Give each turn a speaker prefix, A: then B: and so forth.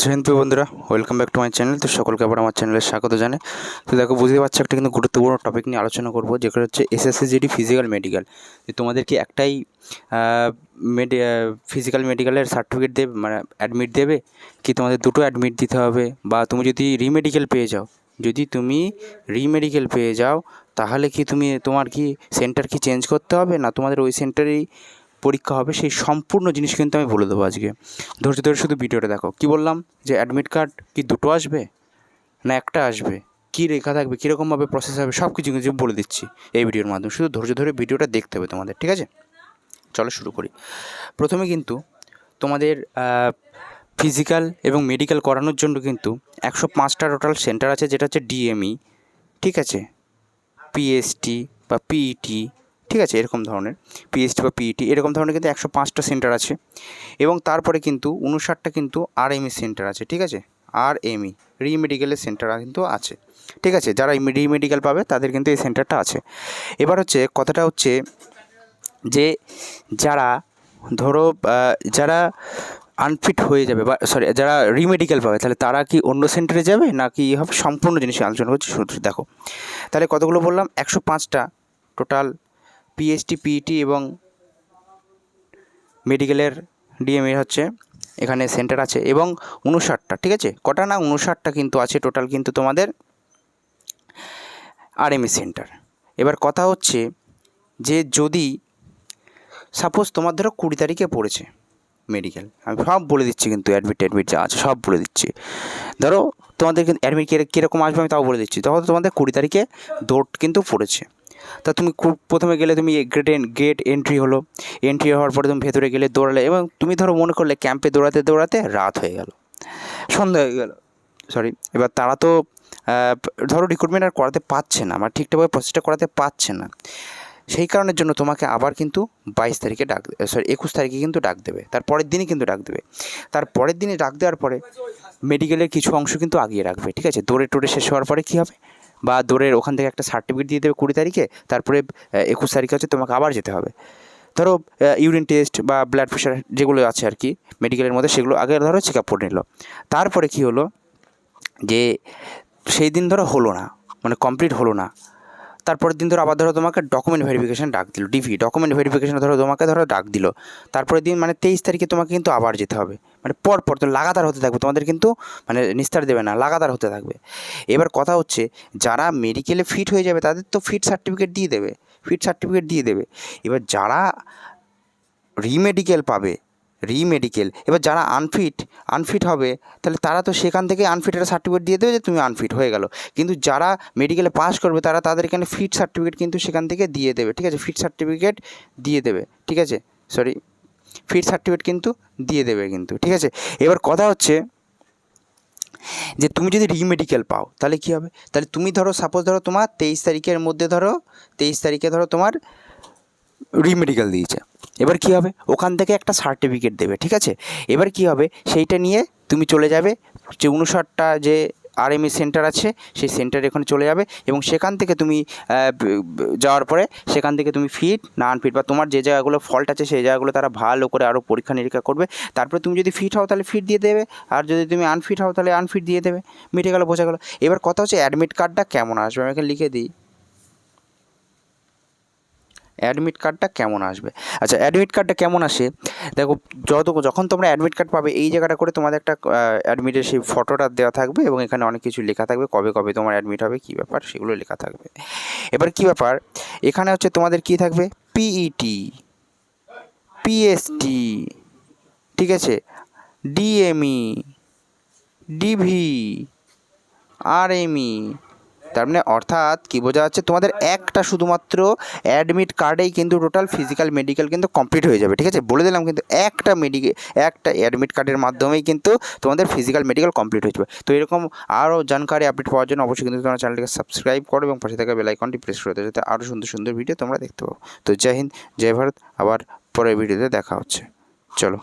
A: জয়ন্ত বন্ধুরা welcome back to my channel তো সকলকে আবার আমার চ্যানেলে স্বাগত জানাই। তো দেখো বুঝতে পারছ, একটা কিন্তু গুরুত্বপূর্ণ টপিক নিয়ে আলোচনা করব, যেটা হচ্ছে এসএসসি জিডি ফিজিক্যাল মেডিকেল যে তোমাদেরকে একটাই মেডি ফিজিক্যাল মেডিকেলের সার্টিফিকেট দেবে মানে অ্যাডমিট দেবে? কি তোমাদের দুটো অ্যাডমিট দিতে হবে? বা তুমি যদি রিমেডিকেল পেয়ে যাও, যদি তুমি রিমেডিকেল পেয়ে যাও, তাহলে কি তুমি, তোমার কি সেন্টার কি চেঞ্জ করতে হবে? না তোমাদের ওই সেন্টারেই পরীক্ষা হবে, সেই সম্পূর্ণ জিনিস কিন্তু আমি বলে দেবো আজকে। ধৈর্য ধরে শুধু ভিডিওটা দেখো। কি বললাম? যে অ্যাডমিট কার্ড কি দুটো আসবে? না একটা আসবে? কী রেখা থাকবে? কীরকমভাবে প্রসেস হবে? সব কিছু কিছু বলে দিচ্ছি এই ভিডিওর মাধ্যমে। শুধু ধৈর্য ধরে ভিডিওটা দেখতে হবে তোমাদের, ঠিক আছে? চলো শুরু করি। প্রথমে কিন্তু তোমাদের ফিজিক্যাল এবং মেডিকেল করানোর জন্য কিন্তু একশো পাঁচটা টোটাল সেন্টার আছে, যেটা হচ্ছে ডিএমই ঠিক আছে? পিএসটি বা পিইটি ঠিক আছে, এরকম ধরনের পিএসটি বা পিইটি এরকম ধরনের কিন্তু একশো পাঁচটা সেন্টার আছে। এবং তারপরে কিন্তু উনষাটটা কিন্তু আর এমই সেন্টার আছে, ঠিক আছে? আর এমই রিমেডিকেলের সেন্টার কিন্তু আছে। ঠিক আছে, যারা রিমেডিকেল পাবে, তাদের কিন্তু এই সেন্টারটা আছে। এবার হচ্ছে, কথাটা হচ্ছে যে, যারা ধরো যারা আনফিট হয়ে যাবে বা সরি যারা রিমেডিকেল পাবে, তাহলে তারা কি অন্য সেন্টারে যাবে? না কি হবে সম্পূর্ণ জিনিস আলোচনা করছি শুধু, দেখো। তাহলে কতগুলো বললাম? একশো পাঁচটা টোটাল পিএইচটি পিইটি এবং মেডিকেলের ডিএমএ হচ্ছে এখানে সেন্টার আছে এবং উনষাটটা ঠিক আছে? কটা না উনষাটটা কিন্তু আছে টোটাল কিন্তু তোমাদের আরএমএ সেন্টার এবার কথা হচ্ছে যে যদি সাপোজ তোমার ধরো কুড়ি তারিখে পড়েছে মেডিকেল আমি সব বলে দিচ্ছি কিন্তু অ্যাডমিট অ্যাডমিট যা আছে সব বলে দিচ্ছি। ধরো তোমাদের কিন্তু অ্যাডমিট কীরকম আসবে আমি তাও বলে দিচ্ছি। তখন তোমাদের কুড়ি তারিখে দৌড় কিন্তু পড়েছে। তা তুমি খুব প্রথমে গেলে তুমি গেট গেট এন্ট্রি হলো। এন্ট্রি হওয়ার পরে তুমি ভেতরে গেলে দৌড়ালে এবং তুমি ধরো মনে করলে ক্যাম্পে দৌড়াতে দৌড়াতে রাত হয়ে গেল। সন্ধ্যা হয়ে গেল। সরি এবার তারা তো ধরো রিক্রুটমেন্ট আর করাতে পারছে না মানে ঠিকঠাকভাবে প্রসেসটা করাতে পারছে না। সেই কারণের জন্য তোমাকে আবার কিন্তু বাইশ তারিখে ডাক সরি একুশ তারিখে কিন্তু ডাক দেবে। তার পরের দিনই কিন্তু ডাক দেবে। তার পরের দিনে ডাক দেওয়ার পরে মেডিকেলের কিছু অংশ কিন্তু আগিয়ে রাখবে, ঠিক আছে? দৌড়ে টোড়ে শেষ হওয়ার পরে কী হবে? বা দৌড়ের ওখান থেকে একটা সার্টিফিকেট দিয়ে দেবে কুড়ি তারিখে, তারপরে একুশ তারিখে হচ্ছে তোমাকে আবার যেতে হবে। ধরো ইউরিন টেস্ট বা ব্লাড প্রেশার যেগুলো আছে আর কি মেডিকেলের মধ্যে সেগুলো আগে ধরো চেক আপ করে নিল। তারপরে কি হলো যে, সেই দিন ধরো হলো না মানে কমপ্লিট হলো না। তারপরের দিন ধরো আবার ধরো তোমাকে ডকুমেন্ট ভেরিফিকেশান ডাক দিল ডিভি ডকুমেন্ট ভেরিফিকেশান ধরো তোমাকে ধরো ডাক দিল। তারপরের দিন মানে তেইশ তারিখে তোমাকে কিন্তু আবার যেতে হবে। মানে পর পর তো লাগাতার হতে থাকবে, তোমাদের কিন্তু মানে নিস্তার দেবে না, লাগাতার হতে থাকবে। এবার কথা হচ্ছে, যারা মেডিকেলে ফিট হয়ে যাবে, তাদের তো ফিট সার্টিফিকেট দিয়ে দেবে ফিট সার্টিফিকেট দিয়ে দেবে। এবার যারা রিমেডিকেল পাবে রিমেডিকেল এবার যারা আনফিট আনফিট হবে, তাহলে তারা তো সেখান থেকে আনফিটের সার্টিফিকেট দিয়ে দেবে যে তুমি আনফিট হয়ে গেল। কিন্তু যারা মেডিকেলে পাস করবে, তারা তাদের এখানে ফিট সার্টিফিকেট কিন্তু সেখান থেকে দিয়ে দেবে, ঠিক আছে? ফিট সার্টিফিকেট দিয়ে দেবে, ঠিক আছে? সরি ফিট সার্টিফিকেট কিন্তু দিয়ে দেবে কিন্তু, ঠিক আছে? এবার কথা হচ্ছে যে তুমি যদি রিমেডিকেল পাও, তাহলে কী হবে? তাহলে তুমি ধরো সাপোজ ধরো তোমার তেইশ তারিখের মধ্যে ধরো, তেইশ তারিখে ধরো তোমার রিমেডিকেল দিয়েছে। এবার কী হবে? ওখান থেকে একটা সার্টিফিকেট দেবে, ঠিক আছে? এবার কী হবে? সেইটা নিয়ে তুমি চলে যাবে, যে উনষাটটা যে আরএমই সেন্টার আছে, সেই সেন্টারে এখানে চলে যাবে এবং সেখান থেকে তুমি যাওয়ার পরে সেখান থেকে তুমি ফিট না আনফিট বা তোমার যে জায়গাগুলো ফল্ট আছে, সেই জায়গাগুলো তারা ভালো করে আরও পরীক্ষা নিরীক্ষা করবে। তারপরে তুমি যদি ফিট হও, তাহলে ফিট দিয়ে দেবে। আর যদি তুমি আনফিট হও, তাহলে আনফিট দিয়ে দেবে। মিটে গেলো, বোঝা গেলো। এবার কথা হচ্ছে অ্যাডমিট কার্ডটা কেমন আসবে? আমি এখানে লিখে দিই। অ্যাডমিট কার্ডটা কেমন আসবে? আচ্ছা অ্যাডমিট কার্ডটা কেমন আসে? দেখো, যত যখন তোমরা অ্যাডমিট কার্ড পাবে, এই জায়গাটা করে তোমাদের একটা অ্যাডমিটের সেই ফটোটা দেওয়া থাকবে এবং এখানে অনেক কিছু লেখা থাকবে, কবে কবে তোমার অ্যাডমিট হবে, কী ব্যাপার, সেগুলো লেখা থাকবে। এবার কী ব্যাপার, এখানে হচ্ছে তোমাদের কী থাকবে? পিইটি পিএসটি ঠিক আছে? ডিএমই ডিভি আরএমই তার মানে অর্থাৎ কী বোঝা যাচ্ছে, তোমাদের একটা শুধুমাত্র অ্যাডমিট কার্ডেই কিন্তু টোটাল ফিজিক্যাল মেডিকেল কিন্তু কমপ্লিট হয়ে যাবে, ঠিক আছে? বলে দিলাম কিন্তু একটা মেডিকেল একটা অ্যাডমিট কার্ডের মাধ্যমেই কিন্তু তোমাদের ফিজিক্যাল মেডিকেল কমপ্লিট হয়ে যাবে। তো এরকম আরও জানকারি আপডেট পাওয়ার জন্য অবশ্যই কিন্তু তোমরা চ্যানেলটিকে সাবস্ক্রাইব করো এবং পাশে থাকা বেল আইকনটি প্রেস করে দেবে যাতে আরও সুন্দর সুন্দর ভিডিও তোমরা দেখতে পাবো তো জয় হিন্দ, জয় ভারত, আবার পরের ভিডিওতে দেখা হচ্ছে। চলো।